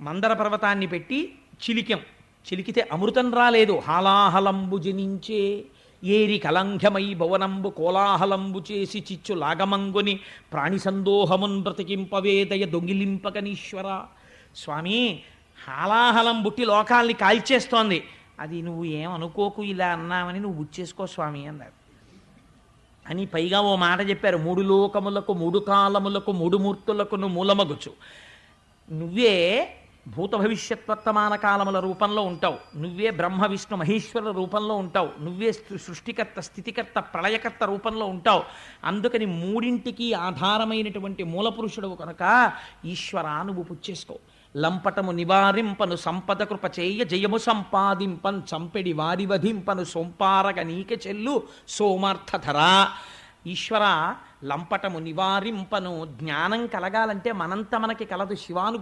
మందర పర్వతాన్ని పెట్టి చిలికెం. చిలికితే అమృతం రాలేదు. హాలాహలంబు జనించే ఏరి కలంఘమై భవనంబు కోలాహలంబు చేసి చిచ్చు లాగమంగుని ప్రాణి సందోహమున్ బ్రతికింపవేదయ దొంగిలింపకనీశ్వర. స్వామి హాలాహలం బుట్టి లోకాల్ని కాల్చేస్తోంది. అది నువ్వు ఏమనుకోకు ఇలా అన్నామని నువ్వు బుచ్చేసుకో స్వామి అన్నారు. అని పైగా ఓ మాట చెప్పారు. మూడు లోకములకు మూడు కాలములకు మూడు మూర్తులకును మూలమగుచు. నువ్వే భూత భవిష్యత్ వర్తమాన కాలముల రూపంలో ఉంటావు. నువ్వే బ్రహ్మ విష్ణు మహేశ్వర రూపంలో ఉంటావు. నువ్వే సృష్టికర్త స్థితికర్త ప్రళయకర్త రూపంలో ఉంటావు. అందుకని మూడింటికి ఆధారమైనటువంటి మూలపురుషుడు కనుక ఈశ్వరా నువ్వు పుచ్చేసుకో. లంపటము నివారింపను సంపద కృప చేయ జయము సంపాదింపన్ చంపెడి వారి వధింపను సొంపారగ నీక చెల్లు సోమార్థధరా. ఈశ్వర లంపటము నివారింపను జ్ఞానం కలగాలంటే మనంత మనకి కలదు శివాను